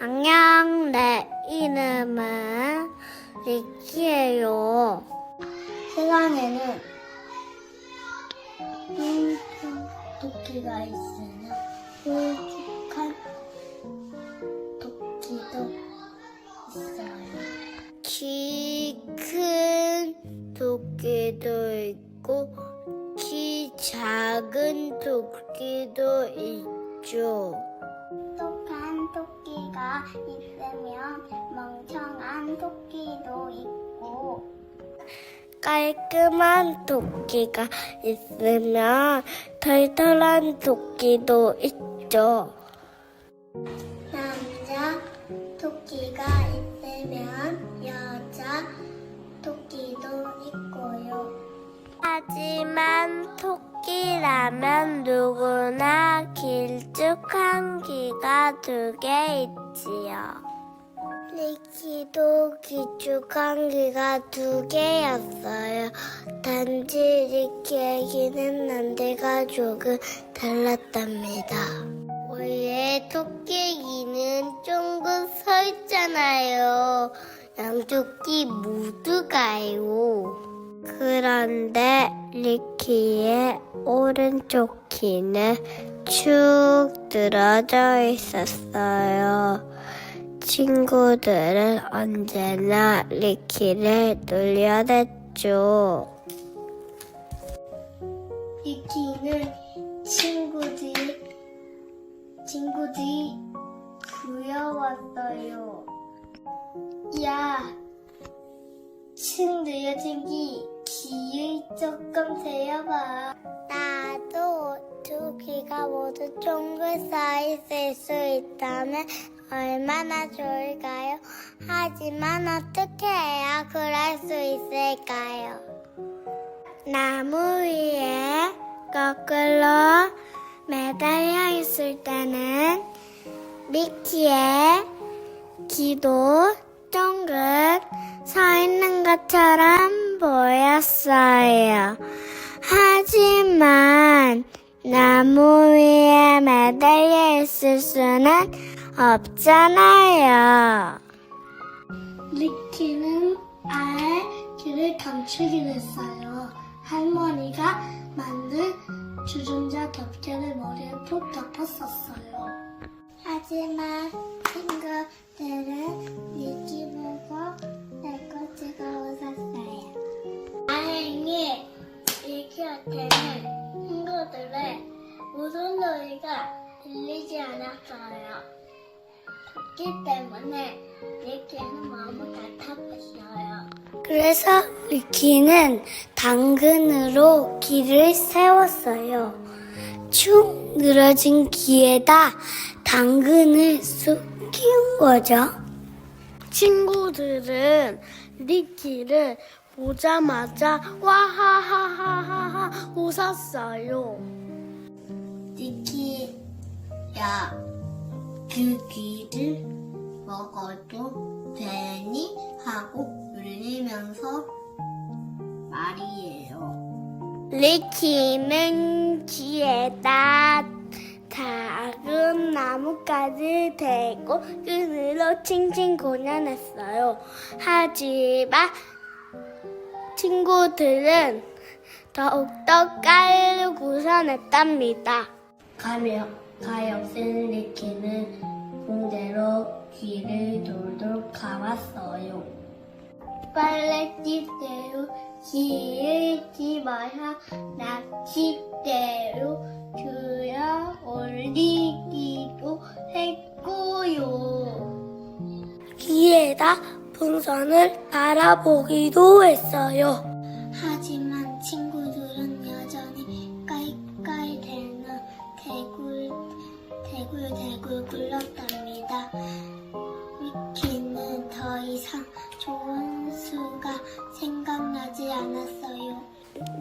안녕, 내 이름은 리키예요. 세상에는 뚱뚱 토끼가 있으나 홀쭉한 토끼도 있어요. 멍청한 토끼도 있고 깔끔한 토끼가 있으면 털털한 토끼도 있죠. 남자 토끼가 있으면 여자 토끼도 있고요. 하지만 토끼라면 누구나 길쭉한 귀가 두 개 있지요. 리키도 길쭉한 귀가 두 개였어요. 단지 리키의 귀는 난데가 조금 달랐답니다. 원래 토끼의 귀는 쫑긋 서 있잖아요. 양쪽 귀 모두 가요. 그런데 리키의 오른쪽 귀는 축 늘어져 있었어요. 친구들은 언제나 리키를 놀려댔죠. 리키는 친구들이, 친구들이 귀여웠어요. 야, 층 느려진 기 귀를 조금 세어봐. 나도 두 귀가 모두 쫑긋 서 있을 수 있다면 얼마나 좋을까요? 하지만 어떻게 해야 그럴 수 있을까요? 나무 위에 거꾸로 매달려 있을 때는 미키의 귀도 쫑긋 서 있는 것처럼 보였어요. 하지만 나무 위에 매달려 있을 수는 없잖아요. 리키는 아예 귀를 감추긴 했어요. 할머니가 만든 주전자 덮개를 머리에 푹 덮었었어요. 하지만 친구들은 리키 보고 내꺼지고 웃었어요. 다행히 리키한테는 친구들의 웃음소리가 들리지 않았어요. 토끼 때문에 리키는 너무 답답했어요. 그래서 리키는 당근으로 길을 세웠어요. 축 늘어진 귀에다 당근을 쑥 키운 거죠. 친구들은 리키를 보자마자 와하하하하하 웃었어요. 리키야, 그 귀를 먹어도 되니? 하고 울리면서 말이에요. 리키는 귀에다 작은 나뭇가지 대고 끈으로 칭칭 고년했어요. 하지만 친구들은 더욱더 깔고서 냈답니다. 가며 가엾은 리키는 공대로 귀를 돌돌 감았어요. 빨래집대로 귀를 집어서 낚싯대로 들어 올리기도 했고요. 귀에다 풍선을 달아보기도 했어요. 더 이상 좋은 수가 생각나지 않았어요.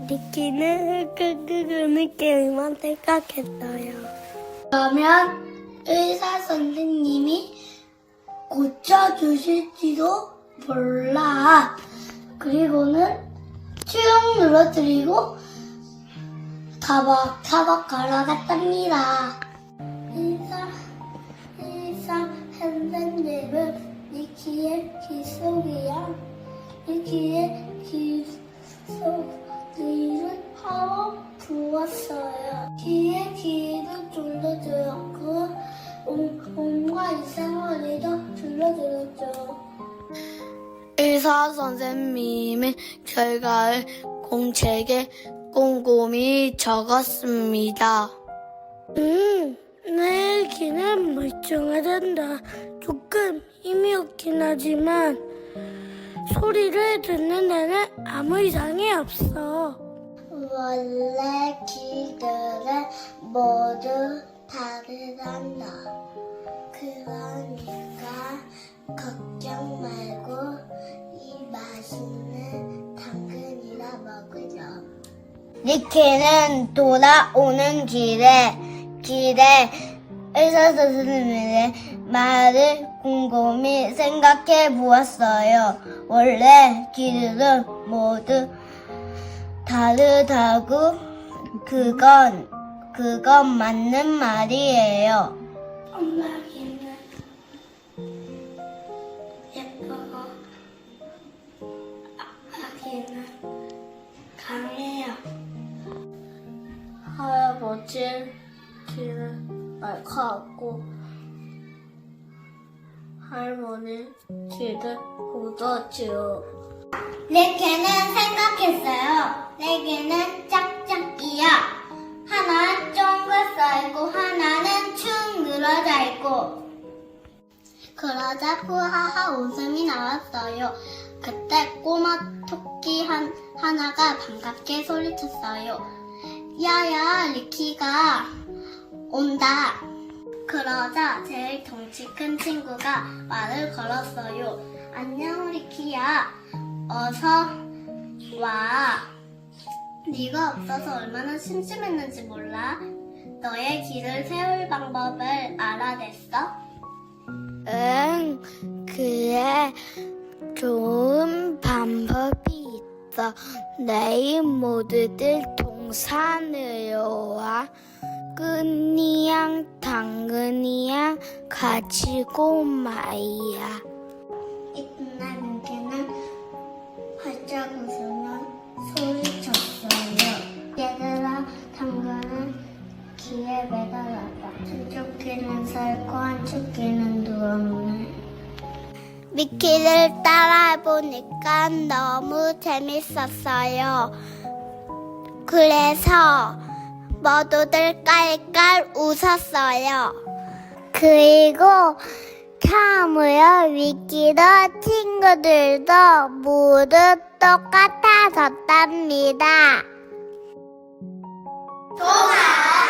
미키는 끄끄끄는 게임만 생각했어요. 그러면 의사 선생님이 고쳐주실지도 몰라. 그리고는 쭉 눌러드리고 타박타박 걸어갔답니다. 의사, 의사 선생님. 기의 기속이야 이기에 기속이를 하고 부었어요. 기의 기도 둘러들었고 온, 과 이상머리도 둘러들었죠. 의사 선생님의 결과를 공책에 꼼꼼히 적었습니다. 음, 내 귀는 멀쩡하단다. 조금 힘이 없긴 하지만 소리를 듣는 데는 아무 이상이 없어. 원래 기들은 모두 다르단다. 그러니까 걱정 말고 이 맛있는 당근이나 먹으렴. 니키는 돌아오는 길에 길에 의사 선생님의 말을 곰곰이 생각해 보았어요. 원래 길은 모두 다르다고 그건 그건 맞는 말이에요. 엄마기는 예쁘고 아기는 강해요. 할아버지 귀는 날카롭고 할머니 귀는 굳어지요. 네 개는 생각했어요. 네 개는 짝짝이야. 하나 쫑긋 써있고 하나는 축 늘어져 있고. 그러자 푸하하 웃음이 나왔어요. 그때 꼬마 토끼 한, 하나가 반갑게 소리쳤어요. 야야, 리키가 온다. 그러자 제일 덩치 큰 친구가 말을 걸었어요. 안녕, 리키야. 어서 와. 네가 없어서 얼마나 심심했는지 몰라? 너의 길을 세울 방법을 알아냈어? 응, 그래. 좋은 방법이 있어. 내일 모두들 동산으로 와. 끈이랑 당근이랑 가지고 말이야. 이튿날 민기는 활짝 웃으며 소리쳤어요. 얘들아, 당근은 귀에 매달았다. 한쪽 귀는 살고 한쪽 귀는 누웠네. 미키를 따라해보니까 너무 재밌었어요. 그래서 모두들 깔깔 웃었어요. 그리고 처음으로 위키도 친구들도 모두 똑같아졌답니다. 동아!